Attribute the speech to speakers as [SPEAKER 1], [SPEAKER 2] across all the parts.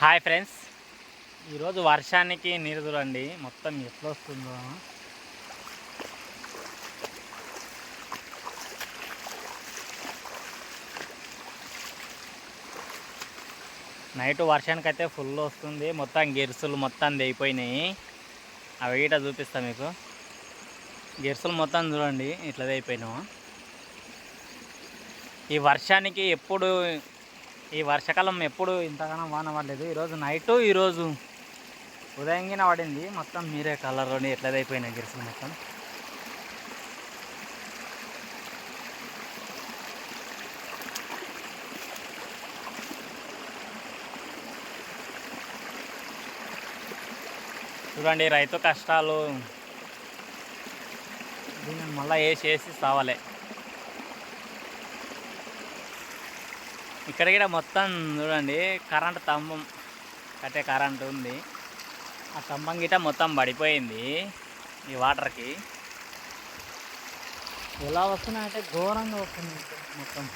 [SPEAKER 1] Hi friends. ఈరోజు వర్షానికి నీరు చూడండి. మొత్తం ఎట్లా వస్తుందో. నైట్ వర్షానికి అయితే ఫుల్ వస్తుంది. మొత్తం గెరుసులు మొత్తం దిగిపోయినాయి అవి ఇట చూపిస్తా మీకు. గెరుసులు మొత్తం చూడండి. ఇట్లా అయిపోయినాము ఈ వర్షానికి ఎప్పుడు ఈ వర్షాకాలం ఎప్పుడు ఇంతగానో వాన పడలేదు. ఈరోజు నైటు ఈరోజు ఉదయంగిన పడింది. మొత్తం మీరే కలర్ ఎట్లా అయిపోయినాయి మొత్తం. చూడండి రైతు కష్టాలు దీన్ని మళ్ళీ వేసి వేసి సావలే. ఇక్కడ కూడా మొత్తం చూడండి కరెంట్ స్తంభం కట్టే కరెంట్ ఉంది. ఆ స్తంభం గిట మొత్తం పడిపోయింది ఈ వాటర్కి ఎలా వస్తున్నాయంటే ఘోరంగా వస్తుంది మొత్తం.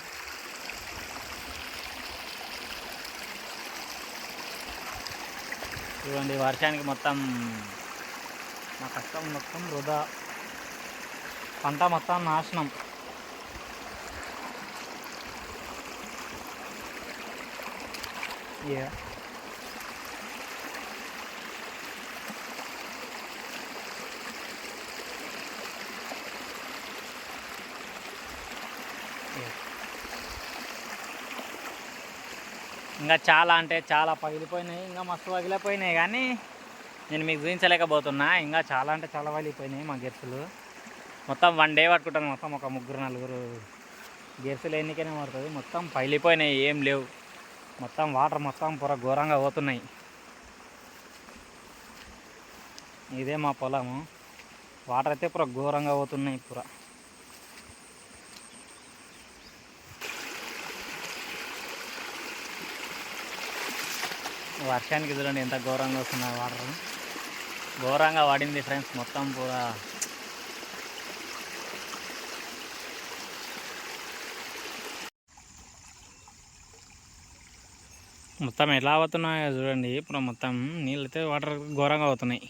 [SPEAKER 1] చూడండి వర్షానికి మొత్తం మా కష్టం మొత్తం వృధా. పంట మొత్తం నాశనం. Yeah. ఇంకా చాలా అంటే చాలా పగిలిపోయినాయి ఇంకా మస్తు పగిలిపోయినాయి కానీ నేను మీకు చూపించలేకపోతున్నా. ఇంకా చాలా అంటే చాలా పగిలిపోయినాయి మా గెర్సులు. మొత్తం వన్ డే పట్టుకుంటాను మొత్తం ఒక ముగ్గురు నలుగురు గెర్సులు ఎన్నికైనా పడుతుంది. మొత్తం పగిలిపోయినాయి ఏం లేవు. మొత్తం వాటర్ మొత్తం పూర ఘోరంగా పోతున్నాయి. ఇదే మా పొలము. వాటర్ అయితే పూర ఘోరంగా పోతున్నాయి పూర. వర్షానికి చూడండి ఎంత ఘోరంగా వస్తున్నాయి వాటర్. ఘోరంగా పడింది ఫ్రెండ్స్ మొత్తం పూరా మొత్తం ఎలా అవుతున్నాయో చూడండి. ఇప్పుడు మొత్తం నీళ్ళు అయితే వాటర్ ఘోరంగా అవుతున్నాయి.